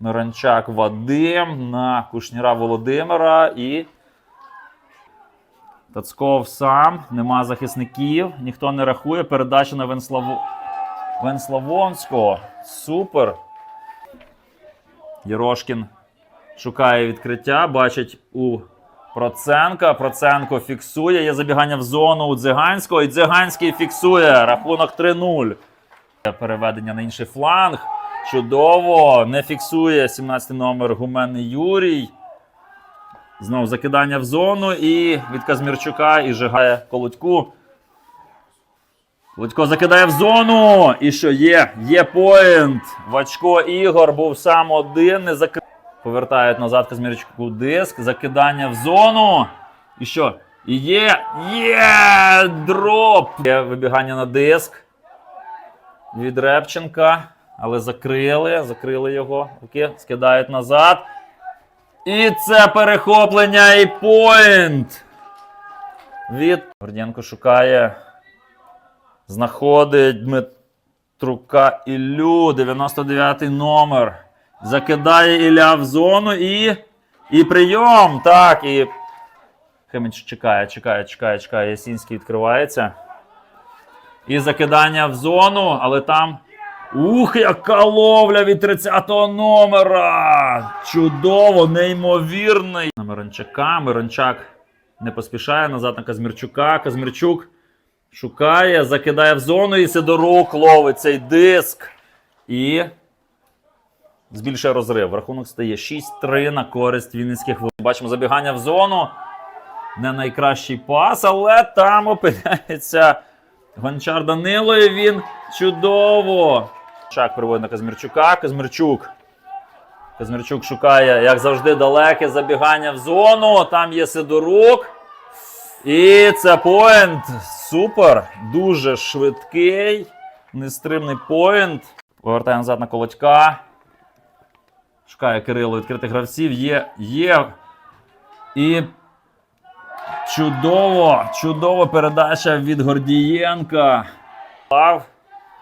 Миранчак Вадим на Кушніра Володимира і. Тацков сам, нема захисників, ніхто не рахує. Передача на Венславо... Венславонського. Супер. Єрошкін шукає відкриття, бачить у Проценка. Проценко фіксує. Є забігання в зону у Дзиганського. І Дзиганський фіксує. Рахунок 3-0. Переведення на інший фланг. Чудово. Не фіксує 17-й номер Гуменний Юрій. Знову закидання в зону і від Казмірчука і жигає Колодьку. Колодько закидає в зону. І що є? Є поінт. Вачко Ігор був сам один. Не закри... Повертають назад Казмірчуку диск. Закидання в зону. І що? І є. Є! Дроп! Є вибігання на диск від Репченка. Але закрили. Закрили його. Руки скидають назад. І це перехоплення і поінт. Від Гордієнко шукає. Знаходить Дмитрука Іллю. 99 номер. Закидає Ілля в зону і. І прийом. Так. І. Химич чекає, чекає, чекає, чекає. Ясінський відкривається. І закидання в зону, але там. Ух, яка ловля від 30-го номера! Чудово, неймовірний. На Мирончака. Мирончак не поспішає назад на Казмірчука. Казмірчук шукає, закидає в зону і Сидорук ловить цей диск. І збільшує розрив. Рахунок стає 6-3 на користь Вінницьких Бачимо забігання в зону. Не найкращий пас, але там опиняється Гончар Данило, і він чудово. Шак приводить на Казмірчука. Казмірчук. Казмірчук шукає, як завжди, далеке забігання в зону. Там є Сидорук. І це поінт. Супер. Дуже швидкий. Нестримний поінт. Повертає назад на колодька. Шукає Кирило відкритих гравців. Є. Є. І Чудово, чудова передача від Гордієнка.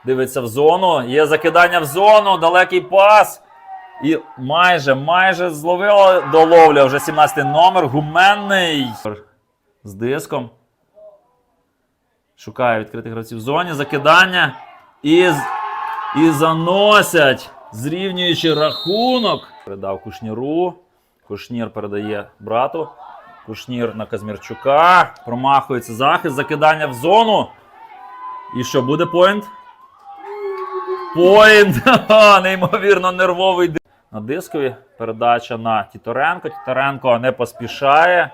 Дивиться в зону. Є закидання в зону, далекий пас. І майже, майже зловило до ловля вже 17-й номер. Гуменний. З диском. Шукає відкритих гравців в зоні. Закидання. І, і заносять, зрівнюючи рахунок. Передав Кушніру. Кушнір передає брату. Кушнір на Казмірчука. Промахується захист, закидання в зону. І що, буде поінт? Поінт! Неймовірно нервовий ди- на дискові. Передача на Тіторенко. Тіторенко не поспішає.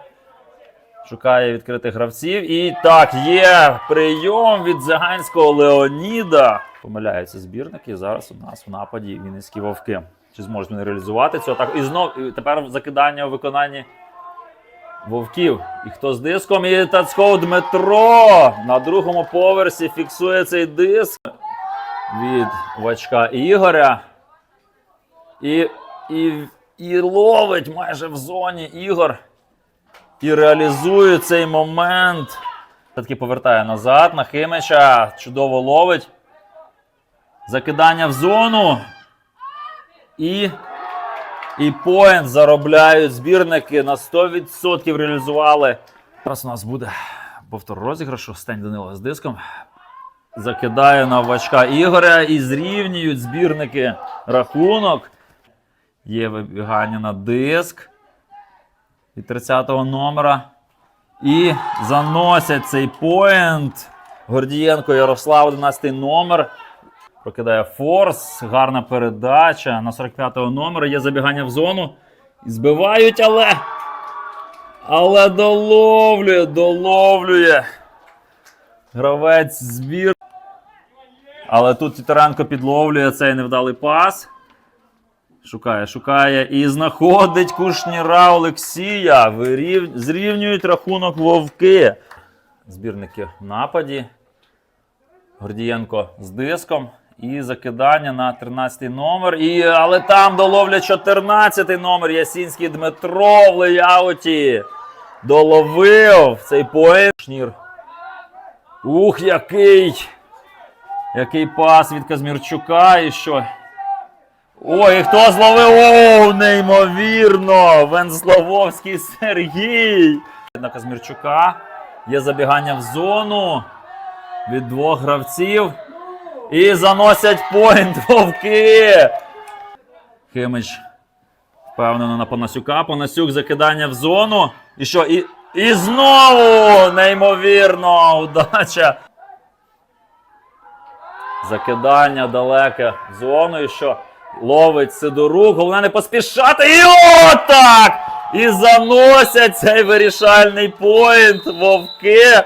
Шукає відкритих гравців. І так, є прийом від Заганського Леоніда. Помиляються збірники. Зараз у нас в нападі Вінницькі вовки. Чи зможуть вони реалізувати цю атаку? І знов тепер закидання у виконанні Вовків. І хто з диском? І Тацьков Дмитро на другому поверсі фіксує цей диск від Вачка Ігоря. І, і, і ловить майже в зоні Ігор. І реалізує цей момент. Таки повертає назад на Химича. Чудово ловить. Закидання в зону. І і поінт заробляють збірники на 100% реалізували. Зараз у нас буде повтор розіграшу. Стень Данило з диском. Закидає на Ігоря і зрівнюють збірники рахунок. Є вибігання на диск від 30-го номера. І заносять цей поінт. Гордієнко Ярослав, 11 номер. Прокидає форс, гарна передача на 45-го номера. Є забігання в зону. І збивають, але. Але доловлює, доловлює. Гравець збір. Але тут Тітаренко підловлює цей невдалий пас. Шукає, шукає і знаходить Кушніра Олексія. Вирів... Зрівнюють рахунок вовки. Збірники в нападі. Гордієнко з диском. І закидання на 13-й номер. І, але там доловлять 14-й номер. Ясінський Дмитро в леяуті. Доловив цей. Шнір. Ух, який! Який пас від Казмірчука. І що? Ой, і хто зловив? Оу, неймовірно! Венславовський Сергій. На Казмірчука. Є забігання в зону від двох гравців. І заносять поінт вовки. Химич впевнено на Панасюка. Панасюк закидання в зону. І що? І, і знову неймовірно! Удача. Закидання далеке в зону. І що? Ловить Сидорук. Головне не поспішати. І отак! І заносять цей вирішальний поінт. Вовки.